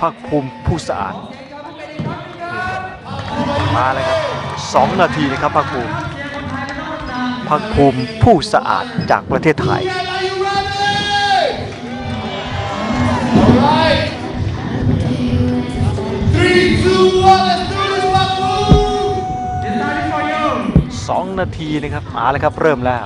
ภาคภูมิผู้สะอาด มาเลยครับสองนาทีนะครับภาคภูมิภาคภูมิผู้สะอาดจากประเทศไทยสองนาทีนะครับมาเลยครับ เริ่มแล้ว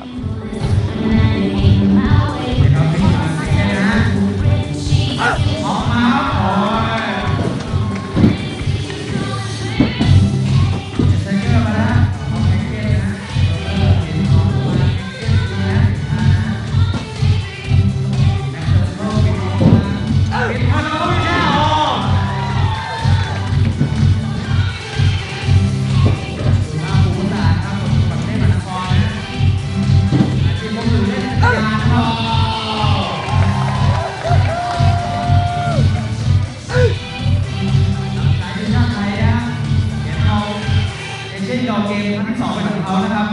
ช่นยอมเกมทั้งสองเป็นของเขานะครับ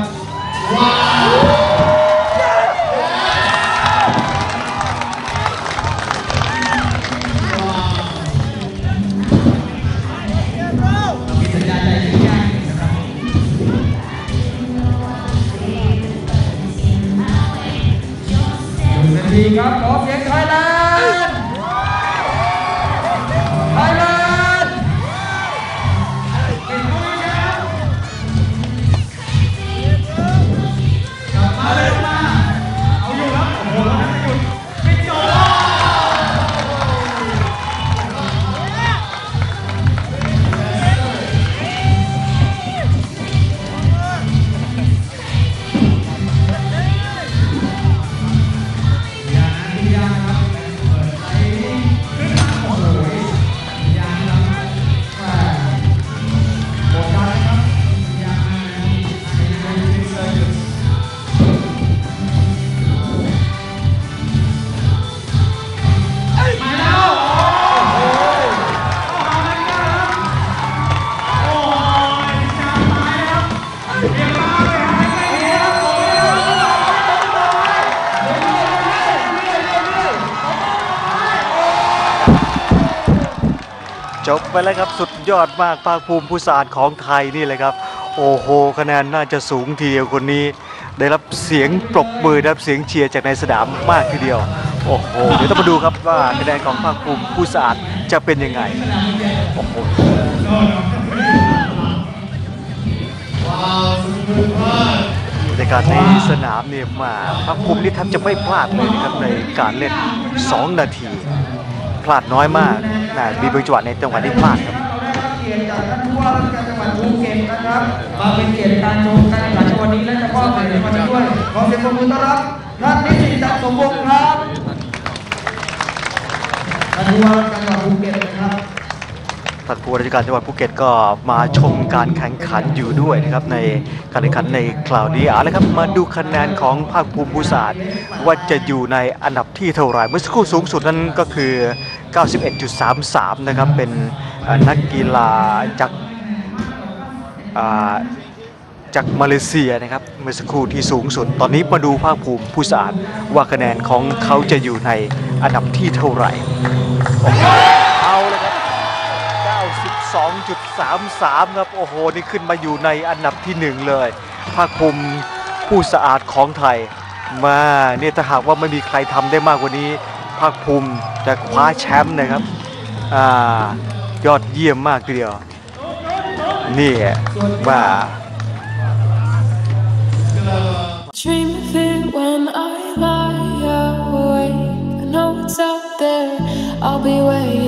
มีสัญญาใจถึงยากนะครับหนึ่งนาทีครับขอเสียงไทยแลน จบไปแล้วครับสุดยอดมากภาคภูมิผู้สะอาดของไทยนี่เลยครับ โอ้โหคะแนนน่าจะสูงทีเดียวคนนี้ ได้รับเสียงปรบมือได้รับเสียงเชียร์จากในสนามมากทีเดียวโอ้โหเดี๋ยวต้องมาดูครับว่าคะแนนของภาคภูมิผู้สะอาดจะเป็นยังไงโอ้โห Wow, super fun! บรรยากาศในสนามเนี่ยมาภาคภูมินี่แทบจะไม่พลาดเลยนะครับในการเล่น 2 นาที พลาดน้อยมาก มีบางจังหวะในจังหวะที่พลาดครับเกียรติจากท่านผู้ว่าราชการจังหวัดภูเก็ตนะครับมาเป็นเกียรติการชมการแข่งขันในวันนี้และจะมอบเหรียญรางวัลด้วยขอเสียงปรบมือต้อนรับท่านนิสิตจักรสมวงศ์ครับท่านผู้ว่าราชการจังหวัดภูเก็ตนะครับท่านผู้ว่าราชการจังหวัดภูเก็ตก็มาชมการแข่งขันอยู่ด้วยนะครับในการแข่งขันในคราวนี้เอาละครับมาดูคะแนนของภาคภูมิภูศาสตร์ว่าจะอยู่ในอันดับที่เท่าไหร่เมื่อสักครู่สูงสุดนั้นก็คือ 91.33 นะครับ เป็นนักกีฬาจากาจากมาเลเซียนะครับเมื่อสักครู่ที่สูงสุด ตอนนี้มาดูภาคภูมิภูศาสตร์ว่าคะแนนของเขาจะอยู่ในอันดับที่เท่าไหร่เอาเลยครับ 92.33 ครับโอ้โห นี่ขึ้นมาอยู่ในอันดับที่หนึ่งเลย ภาคภูมิผู้สะอาดของไทย มาเนี่ยถ้าหากว่าไม่มีใครทำได้มากกว่านี้ ภาคภูมิจะคว้าแชมป์นะครับอยอดเยี่ยมมากทีเดียว นี่ว่า Dream of it when I lie awake. I know it's out there. I'll be. Waiting,